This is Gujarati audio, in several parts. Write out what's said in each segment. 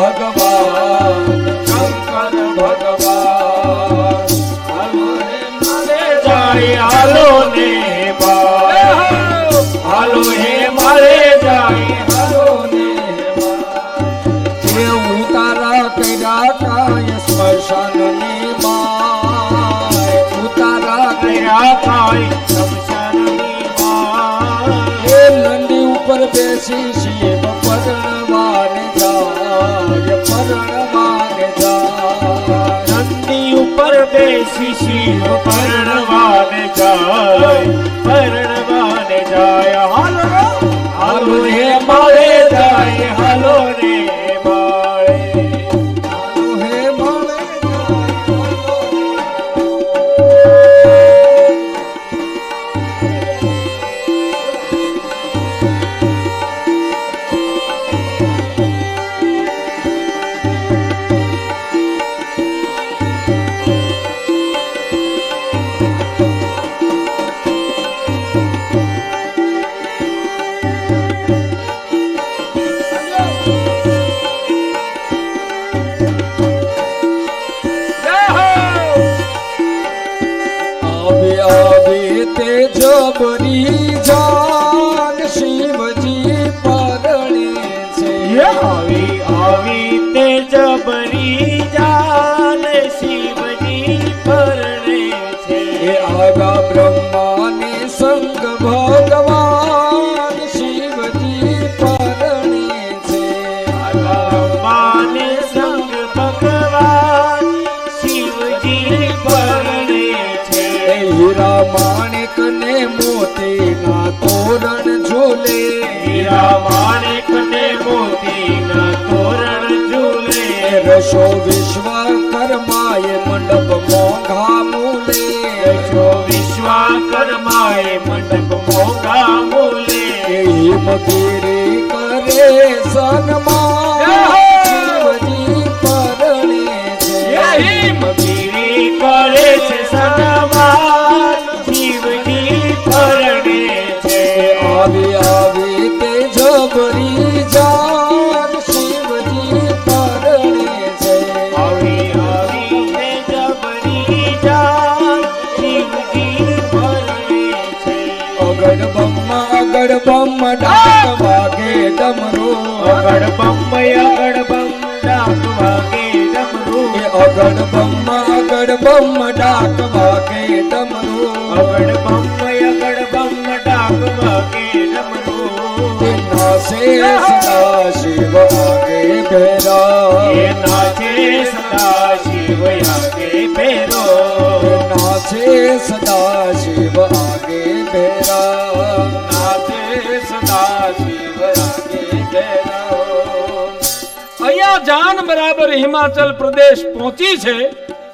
ભગવાન બ્રહ્માને સંગ ભગવાન શિવજી પરણે છે. ભગવાન સંગ ભગવાન શિવજી પરણે છે. હીરા માણેક ને મોતીના તોરણ ઝૂલે. હીરા માણેક ને મોતીના તોરણ ઝૂલે. એ આવી આવી તે જબરી જાન ડાક વાગે ડમરો અગડ બમ અગડ બમ ડાક વાગે ડમરૂ અગડ બમ અગડ બમ ડાક વાગે ડમરો અગડ બમ અગડ બમ ડાક વાગે ડમરૂ તે સદા શિવ આગે ભેરા નાચે સદા શિવ આગે ભેરો તે સદા શિવ આગે ભેરા જાન બરાબર હિમાચલ પ્રદેશ પહોંચી છે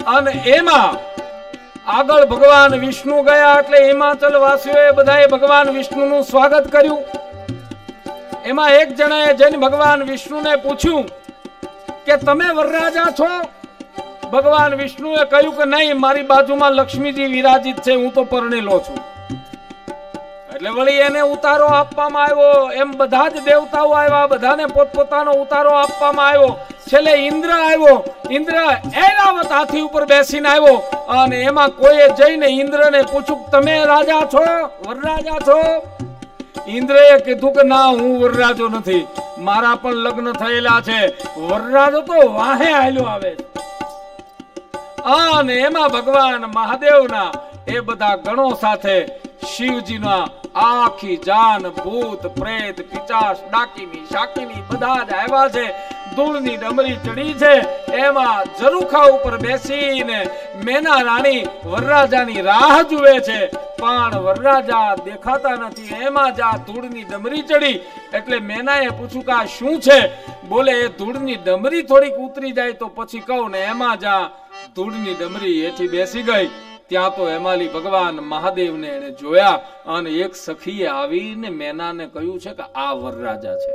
અને એમાં આગળ ભગવાન વિષ્ણુ ગયા એટલે હિમાચલ વાસીઓએ બધાએ ભગવાન વિષ્ણુનું સ્વાગત કર્યું. એમાં એક જણાએ જઈને ભગવાન વિષ્ણુને પૂછ્યું કે તમે વરરાજા છો? ભગવાન વિષ્ણુએ કહ્યું કે નહીં, મારી બાજુમાં લક્ષ્મીજી વિરાજિત છે, હું તો પરણેલો છું. એટલે વળી એને ઉતારો આપવામાં આવ્યો. એમ બધા જ દેવતાઓ આવ્યા. બધાને પોતપોતાનો ઉતારો આપવામાં આવ્યો. છેલ્લે ઇન્દ્ર આવ્યો. ઇન્દ્ર એરાવત હાથી ઉપર બેસીને આવ્યો. અને એમાં કોઈએ જઈને ઇન્દ્રને પૂછ્યું, તમે રાજા છો? વરરાજા છો? ઇન્દ્રએ કીધું કે, ના, હું વરરાજો નથી. મારા પણ લગ્ન થયેલા છે. વરરાજો તો વાહે હાલ્યો આવે અને એમાં ભગવાન મહાદેવના એ બધા ગણો સાથે શિવજીના આખી જાન, ભૂત, પ્રેત, પિચાસ ડાકીની શાકીની બધા જ આવ્યા છે. ધૂળની ડમરી ચડી છે. એમાં ઝરૂખા ઉપર બેસીને મેના રાણી વરરાજાની રાહ જુએ છે. પણ વરરાજા દેખાતા નથી. એમાં જ ધૂળની ડમરી ચડી. એટલે મેનાએ પૂછ્યું કે આ શું છે? બોલે, એ ધૂળની ડમરી થોડીક ઉતરી જાય તો પછી કહું ને, એમાં જ ધૂળની ડમરી એથી બેસી ગઈ. ત્યાં તો એમાલી ભગવાન મહાદેવને એને જોયા અને એક સખીએ આવીને મેનાને કહ્યું છે કે આ વરરાજા છે.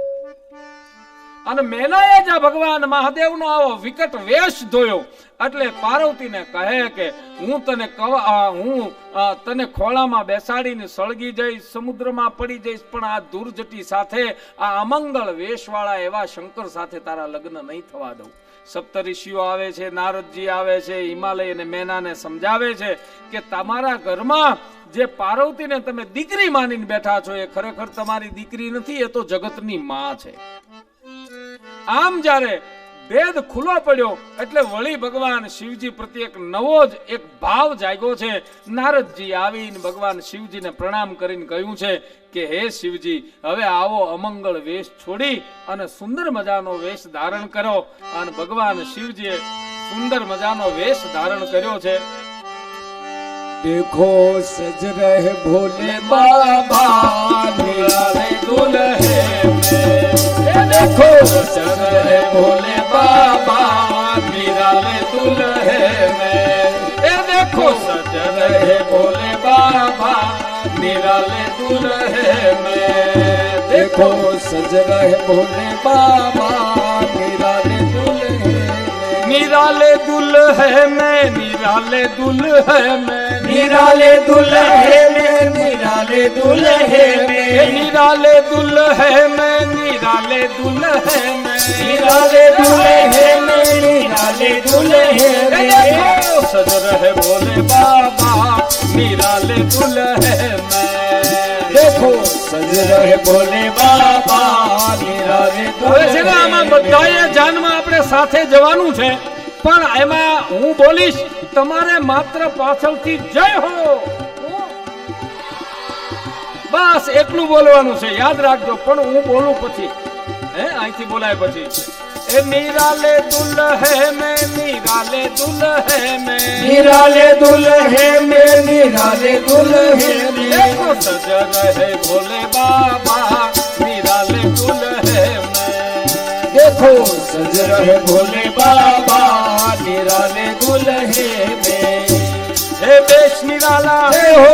અને મેનાએ જ ભગવાન મહાદેવનો આવો વિકટ વેશ ધોયો. એટલે પાર્વતીને કહે કે હું તને હું તને ખોળામાં બેસાડીને સળગી જઈશ, સમુદ્રમાં પડી જઈશ, પણ આ દુર્જટી સાથે, આ અમંગળ વેશવાળા એવા શંકર સાથે તારા લગ્ન નહીં થવા દઉં. સપ્તઋષિઓ આવે છે, નારદજી આવે છે, હિમાલય અને મેનાને સમજાવે છે કે તમારા ઘરમાં જે પાર્વતીને તમે દીકરી માનીને બેઠા છો, એ ખરેખર તમારી દીકરી નથી, એ તો જગતની માં છે. આમ જ્યારે ભેદ ખુલ્લો પડ્યો, એટલે વળી ભગવાન શિવજી પ્રત્યે એક નવો જ એક ભાવ જાગ્યો છે. નારદજી આવીને ભગવાન શિવજીને પ્રણામ કરીને કહ્યું છે કે હે શિવજી હવે આવો અમંગળ વેશ છોડી અને સુંદર મજાનો વેશ ધારણ કરો અને ભગવાન શિવજીએ સુંદર મજાનો વેશ ધારણ કર્યો છે. દેખો સજ રહે ભોલે બાબા નિરાલે દેખો સજ રહે ભોલે બાબા ये देखो सज रहे भोले बाबा निराले दुल्हे में देखो सज रहे भोले बाबा निराले दुल्हे में निराले दुल्हे में निराले दुल्हे में निराले दुल्हे में निराले दुल्हे ए में निराले दुल्हे में निराले दुल्हे में લાલે દુલે હે મેરી લાલે દુલે હે મેરી સજ રહે ભોલે બાબા નિરાલે દુલે હે દેખો સજ રહે ભોલે બાબા નિરાલે દુલે છે ને આમાં બધાએ જાનમાં આપણે સાથે જવાનું છે પણ એમાં હું બોલીશ તમારે માત્ર પાછળથી જય હો! બસ એટલું બોલવાનું છે. યાદ રાખજો પણ હું બોલું પછી. હે અહીંથી બોલાય પછી. એ મીરા લે દુલ્હે મે મીરા લે દુલ્હે મે. મીરા લે દુલ્હે મે મીરા લે દુલ્હે મે. દેખો સજ રહે ભોલે બાબા મીરા લે દુલ્હે મે. દેખો સજ રહે ભોલે બાબા મીરા લે દુલ્હે મે. હે બેશ નિરાલા હે. હો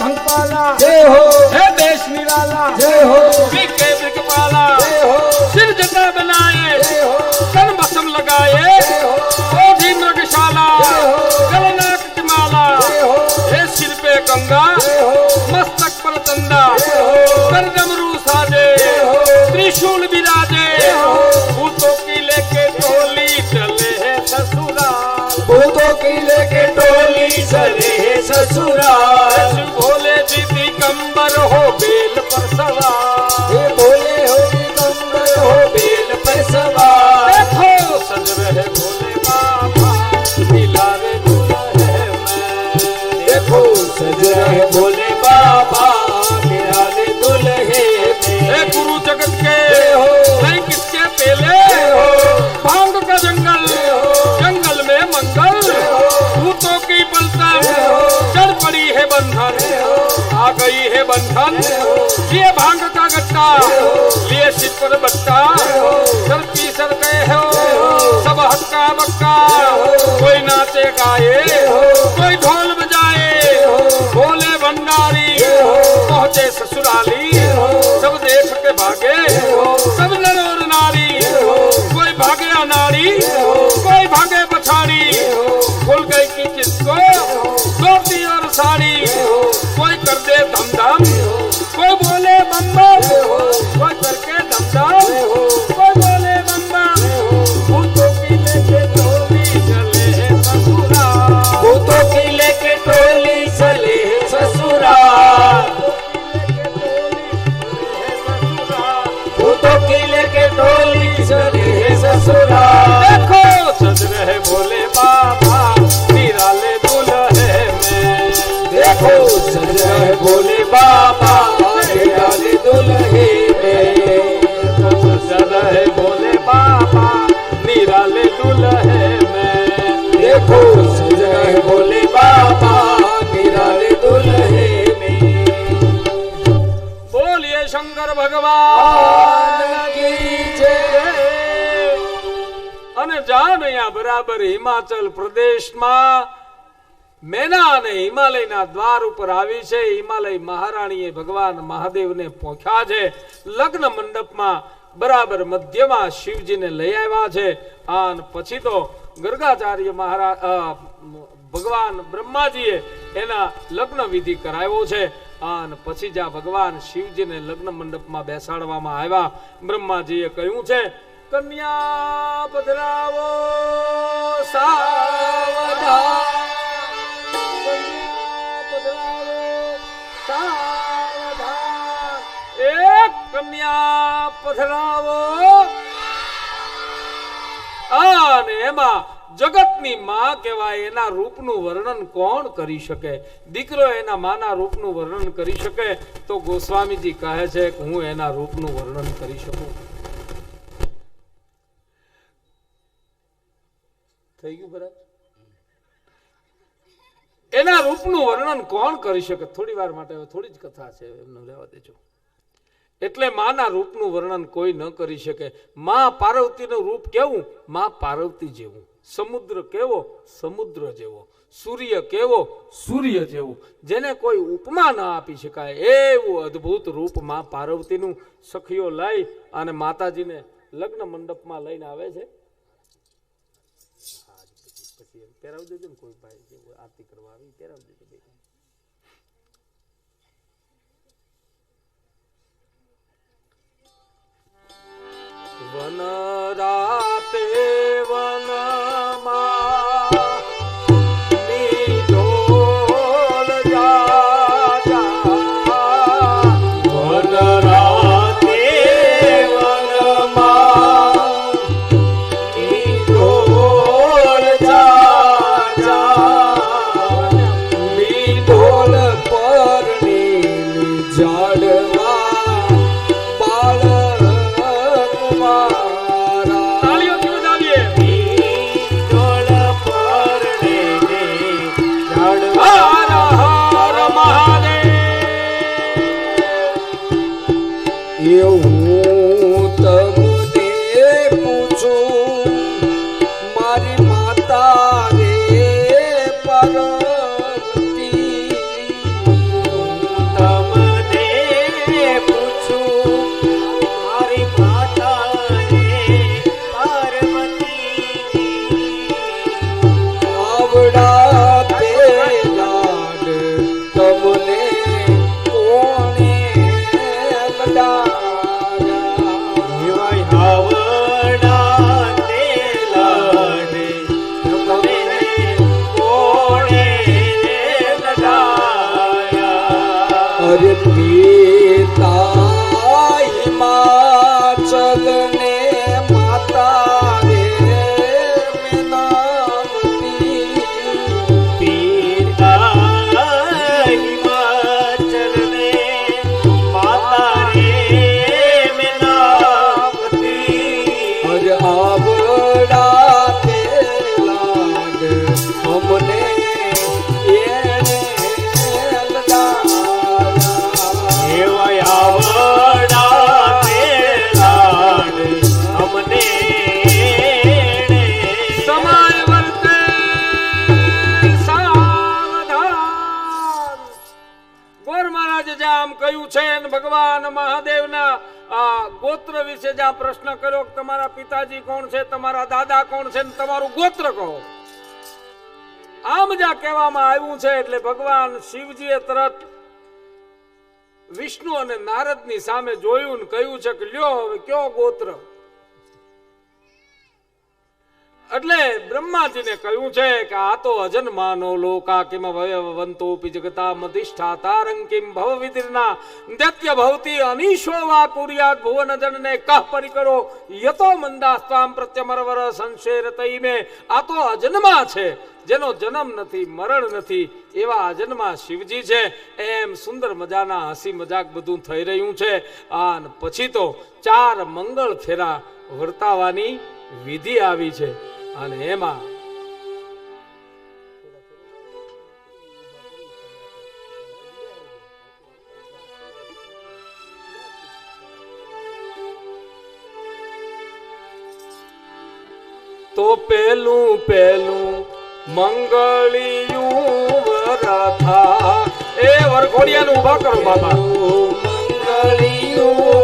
ભંગપાલા. હે હો. હે બેશ નિરાલા હે. હો વિકે વિકપાલા ಹೇ ಶಿಲ್ಪೆ ಗಂಗಾ. ये भांग का गट्टा जय हो लिए सिर पर बट्टा जय हो सर पी सर गए हो जय हो सब हक्का बक्का जय हो कोई नाचे गाए जय हो कोई ढोल बजाए दुल्हे में देखो सज रहे भोले बाबा निराले दुल्हे में बोलिए शंकर भगवान की जय અને જાન અહીંયા બરાબર હિમાચલ પ્રદેશમાં મેના અને હિમાલયના દ્વાર ઉપર આવી છે હિમાલય મહારાણીએ ભગવાન મહાદેવને પોખ્યા છે લગ્ન મંડપમાં બરાબર મધ્યમાં શિવજીને લઈ આવ્યા છે. અને પછી તો ગર્ગાચાર્ય મહારાજ ભગવાન બ્રહ્માજીએ એના લગ્ન વિધિ કરાવ્યો છે. અને પછી જ્યાં ભગવાન શિવજીને લગ્ન મંડપમાં બેસાડવામાં આવ્યા. બ્રહ્માજીએ કહ્યું છે, કન્યા પધરાવો, સાવધાન કન્યા પધરાવો અને એમાં જગતની માં કહેવાય, એના રૂપનું વર્ણન કોણ કરી શકે? દીકરો એના માના રૂપનું વર્ણન કરી શકે? તો ગોસ્વામીજી કહે છે કે હું એના રૂપનું વર્ણન કરી શકું. થઈ ગયું બરાબર એના રૂપનું વર્ણન કોણ કરી શકે? થોડી વાર માટે થોડી જ કથા છે, એમને લેવા દેજો. એટલે માના રૂપનું વર્ણન કોઈ ન કરી શકે. મા પાર્વતીનું રૂપ કેવું? મા પાર્વતી જેવું. સમુદ્ર કેવો? સમુદ્ર જેવો. સૂર્ય કેવો? સૂર્ય જેવું. જેને કોઈ ઉપમા ન આપી શકાય. એવું અદ્ભુત રૂપ મા પાર્વતીનું સખીઓ લઈ અને માતાજીને લગ્ન મંડપમાં લઈને આવે છે. પછી કોઈ ભાઈ આરતી કરવા આવી પહેરાવી બે ਵਨਰਾ ભગવાન મહાદેવના આ ગોત્ર વિશે જ્યાં પ્રશ્ન કર્યો તમારા પિતાજી કોણ છે, તમારા દાદા કોણ છે ને તમારું ગોત્ર કહો. આમ જ્યાં કહેવામાં આવ્યું છે એટલે ભગવાન શિવજીએ તરત વિષ્ણુ અને નારદની સામે જોયું ને કહ્યું છે કે લ્યો હવે કયો ગોત્ર? એટલે બ્રહ્માજીને કહ્યું છે કે આ તો અજન્માનો લોકા કિમ વયવંતોપી જગતા મધિષ્ઠાતા કિમ ભવ વિદિરના દત્ય ભવતી અનીશો વા કુર્યાત ભુવન જનને કહ પરિકરો યતો મંદાસ્તામ પ્રત્યમરવર સંશેર તૈમે આ તો અજન્મા છે જેનો જન્મ નથી મરણ નથી એવા અજન્મા શિવજી છે એમ સુંદર મજાના હસી મજાક બધું થઈ રહ્યું છે અને પછી તો ચાર મંગળ ફેરા વર્તાવાની વિધિ આવી છે અને એમાં તો પેલું પેલું મંગળિયું વરથા. એ વરઘોડિયાને ઊભા કરો બાબા મંગળિયું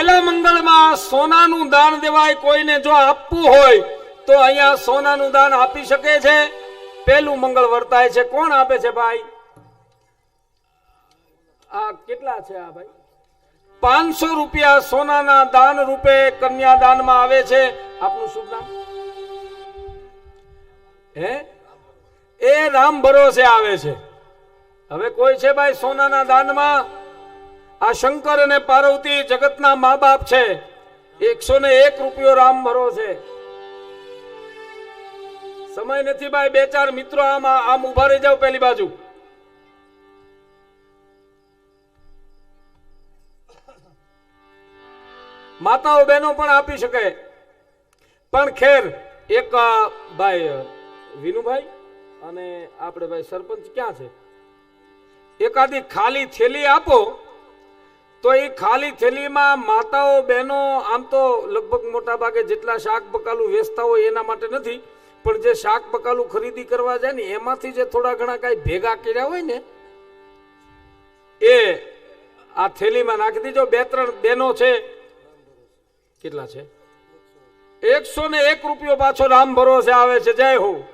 પહેલા મંગળમાં સોનાનું દાન દેવાય કોઈને જો આપવું હોય, તો અહીંયા સોનાનું દાન આપી શકે છે. પહેલું મંગળ વર્તાય છે. કોણ આપે છે ભાઈ? આ કેટલા છે આ ભાઈ? પાંચસો રૂપિયા સોનાના દાન રૂપે કન્યાદાનમાં આવે છે. આપનું શુભ નામ હે? એ રામ ભરોસે આવે છે. હવે કોઈ છે ભાઈ સોનાના દાનમાં? આ શંકર અને પાર્વતી જગતના મા બાપ છે. એકસો ને એક રૂપિયો રામ ભરો છે. સમય નથી ભાઈ બે ચાર મિત્રો આમ આમ ઊભા રહી જાવ પેલી બાજુ. માતાઓ બહેનો પણ આપી શકે. પણ ખેર, એક ભાઈ વિનુભાઈ અને આપણે ભાઈ સરપંચ ક્યાં છે? એકાદી ખાલી થેલી આપો. તો એ ખાલી થેલીમાં માતાઓ, બહેનો, આમ તો લગભગ મોટા ભાગે જેટલા શાક બકાલું વેચતા હોય એના માટે નથી, પણ જે શાક બકાલું ખરીદી કરવા જાય ને, એમાંથી જે થોડા ઘણા કાંઈ ભેગા કર્યા હોય ને, એ આ થેલીમાં નાખી દીજો. બે ત્રણ બહેનો છે. કેટલા છે? એકસો ને એક રૂપિયો પાછો રામ ભરોસે આવે છે. જય હો.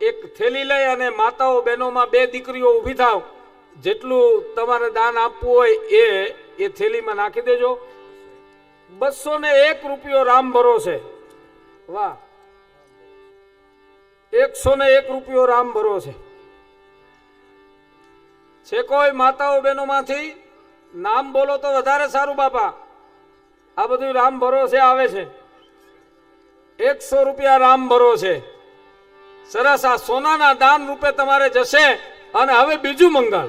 એક થેલી લઈ અને માતાઓ, બહેનોમાં બે દીકરીઓ ઊભી થાવ. જેટલું તમારે દાન આપવું હોય એ એ થેલીમાં નાખી દેજો. બસો ને એક રૂપિયો રામ ભરોસે. વાહ. એકસો ને એક રૂપિયો રામ ભરોસે. છે કોઈ માતાઓ બહેનો માંથી નામ બોલો તો વધારે સારું, બાપા. આ બધું રામ ભરોસે આવે છે. એકસો રૂપિયા રામ ભરોસે. સરસ, આ સોનાના દાન રૂપે તમારે જશે અને હવે બીજું મંગળ.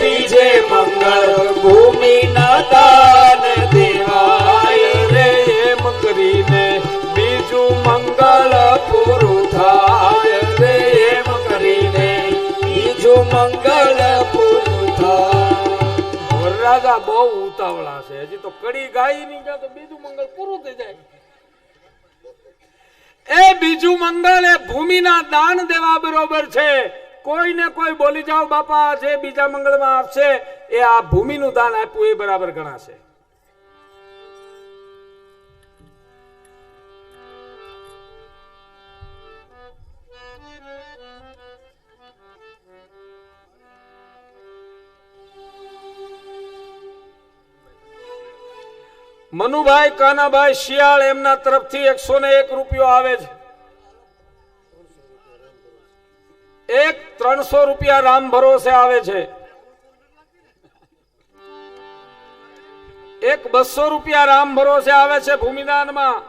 બીજે મંગળ પૂરું ઉતાવળા છે. હજી તો કડી ગાય નહીં તો બીજું મંગળ પૂરું થઈ જાય. એ બીજું મંગળ એ ભૂમિના દાન દેવા બરોબર છે. કોઈ ને કોઈ બોલી જાઓ, બાપા, જે બીજા મંગળમાં આપશે, એ આ ભૂમિનું દાન આપ્યું, એ બરાબર ગણાશે. મનુભાઈ, કાનાભાઈ શિયાળ એમના તરફથી એકસો ને એક રૂપિયો આવે છે. એક રૂપિયા રામ ભરોસે આવે છે. એક બસો રૂપિયા રામ ભરોસે આવે છે ભૂમિદાનમાં.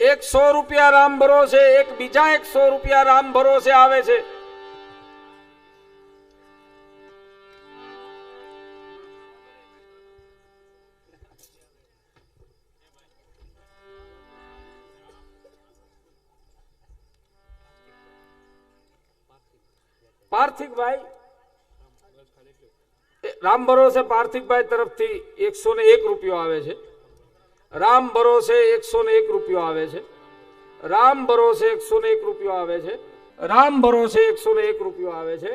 એક સો રૂપિયા રામ ભરોસે, એક બીજા એક સો રૂપિયા રામ ભરોસે આવે છે. પાર્થિકભાઈ રામ ભરોસે પાર્થિકભાઈ તરફથી એકસો ને એક રૂપિયો આવે છે. રામ ભરોસે એકસો ને એક રૂપિયો આવે છે. રામ ભરોસે એકસો ને એક રૂપિયો આવે છે. રામ ભરોસે એકસો ને એક રૂપિયો આવે છે.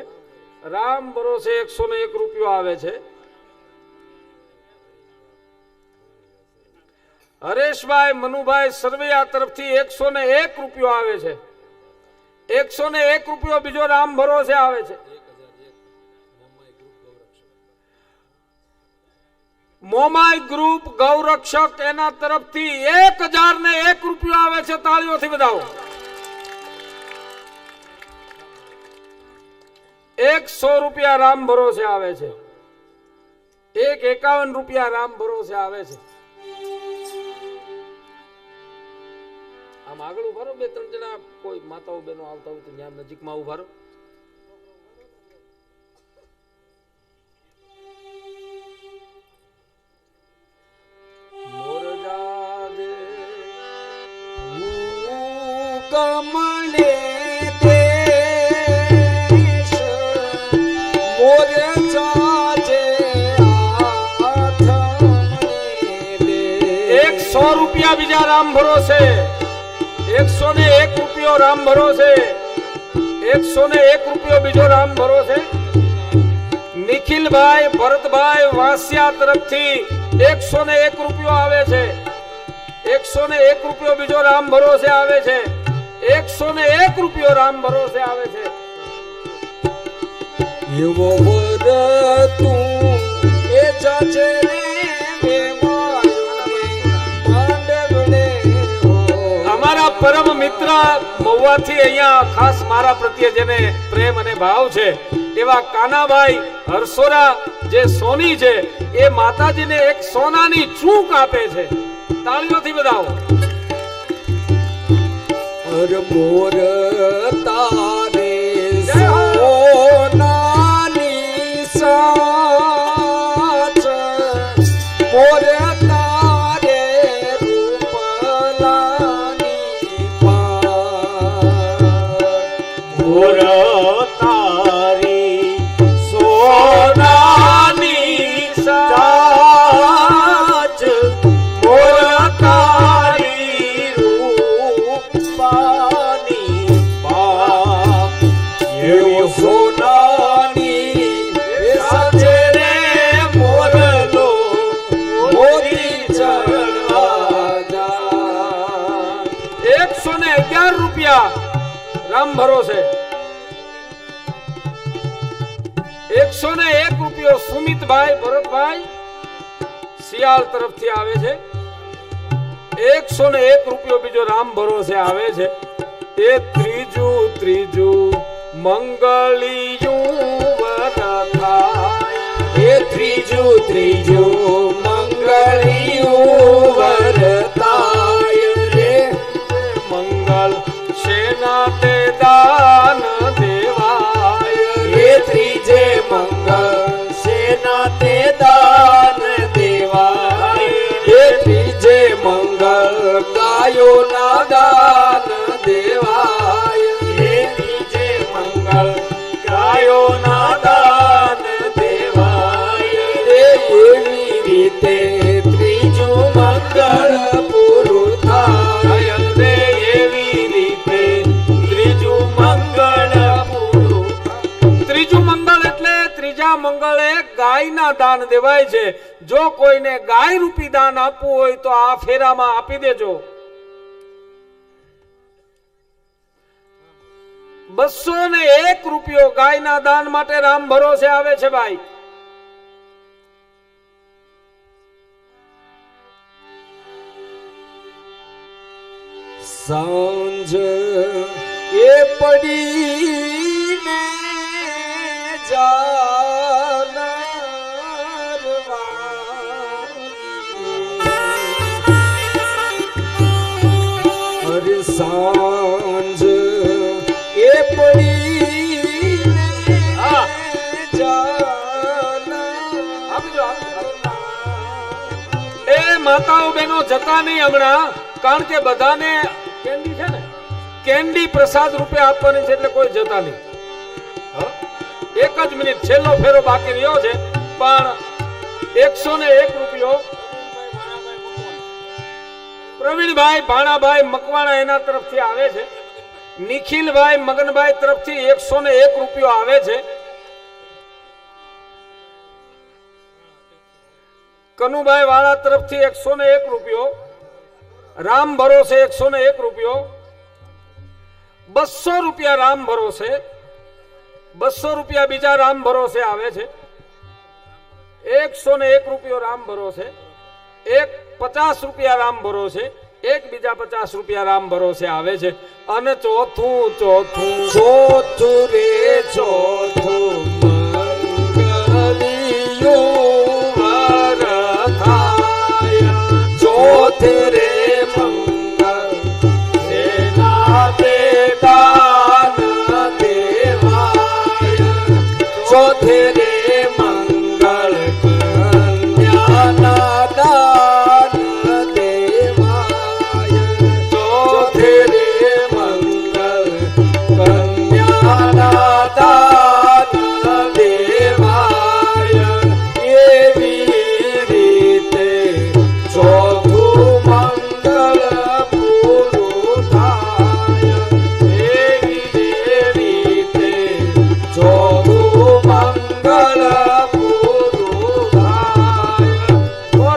રામ ભરોસે એકસો ને એક રૂપિયો આવે છે. હરેશભાઈ, મનુભાઈ, સરવૈયા તરફથી એકસો ને એક રૂપિયો આવે છે. એકસો ને એક રૂપિયો બીજો રામ ભરોસે આવે છે. મોમાય ગ્રુપ ગૌરક્ષક એના તરફથી એક હજાર ને એક રૂપિયો આવે છે તાળીઓથી બધાઓ એકસો રૂપિયા રામ ભરોસે આવે છે. એક એકાવન રૂપિયા રામ ભરોસે આવે છે. આમ આગળ ઉભારો બે ત્રણ જણા, કોઈ માતાઓ બહેનો આવતા હોય તો ત્યાં નજીકમાં ઊભા રહો જાગે કમળે દેશ મોર ચાજે આથમણે દેશ. એક સો રૂપિયા બીજા રામ ભરોસે એકસો ને એક રૂપિયો રામ ભરોસે. એકસો ને એક રૂપિયો બીજો રામ ભરોસે. નિખિલભાઈ, ભરતભાઈ વાસિયા તરફથી એકસો ને એક રૂપિયો આવે છે. એકસો ને એક રૂપિયો બીજો રામ ભરોસે આવે છે. એકસો ને એક રૂપિયો રામ ભરોસે આવે છે. એવો વર તું એ ચાચે પરમ મિત્ર મહુવાથી અહીંયા ખાસ મારા પ્રત્યે જેને પ્રેમ અને ભાવ છે, એવા કાનાભાઈ હરસોરા જે સોની છે, એ માતાજીને એક સોનાની ચૂક આપે છે. તાળીઓથી બધાઓ હર મોર મોર રૂપિયો ભરતભાઈ, શિયાળ તરફથી આવે છે. એકસો ને એક રૂપિયો બીજો રામ ભરોસે આવે છે. એ ત્રીજું ત્રીજું મંગળિયું એ ત્રીજું ત્રીજું ગાયના દાન દેવાય છે. જો કોઈને ગાય રૂપી દાન આપવું હોય તો આ ફેરામાં આપી દેજો. બસો ને એક રૂપિયો ગાયના દાન માટે રામ ભરોસે આવે છે ભાઈ. સાંજ એ જાનાર એ માતાઓ બહેનો જતા નહીં હમણાં, કારણ કે બધાને કેન્ડી છે ને, કેન્ડી પ્રસાદ રૂપે આપવાની છે એટલે કોઈ જતા નહીં? એક જ મિનિટ, છેલ્લો ફેરો બાકી રહ્યો છે, પણ એકસો ને એક રૂપિયો પ્રવીણભાઈ ભાણાભાઈ મકવાણા એના તરફથી આવે છે. નિખિલભાઈ મગનભાઈ તરફથી એકસો ને એક રૂપિયો આવે છે. કનુભાઈ વાળા તરફથી એકસો ને એક રૂપિયો, રામ ભરોસે એકસો ને એક રૂપિયો, બસો રૂપિયા રામ ભરોસે, બસો રૂપિયા બીજા રામ ભરોસે આવે છે, એકસો ને એક રૂપિયો રામ ભરોસે, એક પચાસ રૂપિયા રામ ભરોસે, એક બીજા પચાસ રૂપિયા રામ ભરોસે આવે છે. અને ચોથું ચોથું ચોથું રે, ચોથું